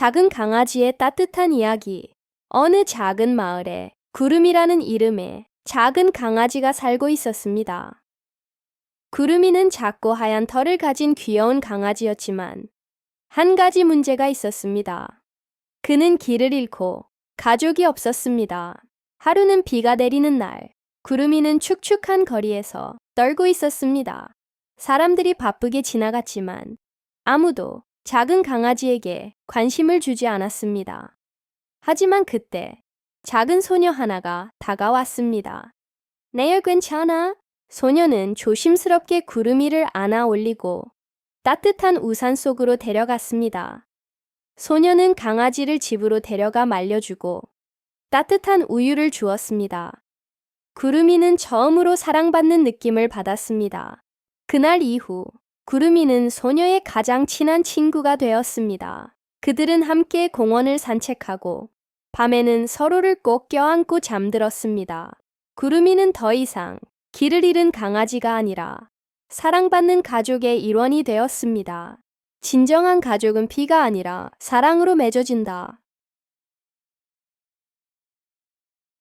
작은 강아지의 따뜻한 이야기. 어느 작은 마을에 구름이라는 이름의 작은 강아지가 살고 있었습니다. 구름이는 작고 하얀 털을 가진 귀여운 강아지였지만 한 가지 문제가 있었습니다. 그는 길을 잃고 가족이 없었습니다. 하루는 비가 내리는 날, 구름이는 축축한 거리에서 떨고 있었습니다. 사람들이 바쁘게 지나갔지만 아무도 작은 강아지에게 관심을 주지 않았습니다. 하지만 그때 작은 소녀 하나가 다가왔습니다. 내일 괜찮아? 소녀는 조심스럽게 구름이를 안아 올리고 따뜻한 우산 속으로 데려갔습니다. 소녀는 강아지를 집으로 데려가 말려주고 따뜻한 우유를 주었습니다. 구름이는 처음으로 사랑받는 느낌을 받았습니다. 그날 이후 구름이는 소녀의 가장 친한 친구가 되었습니다. 그들은 함께 공원을 산책하고 밤에는 서로를 꼭 껴안고 잠들었습니다. 구름이는 더 이상 길을 잃은 강아지가 아니라 사랑받는 가족의 일원이 되었습니다. 진정한 가족은 피가 아니라 사랑으로 맺어진다.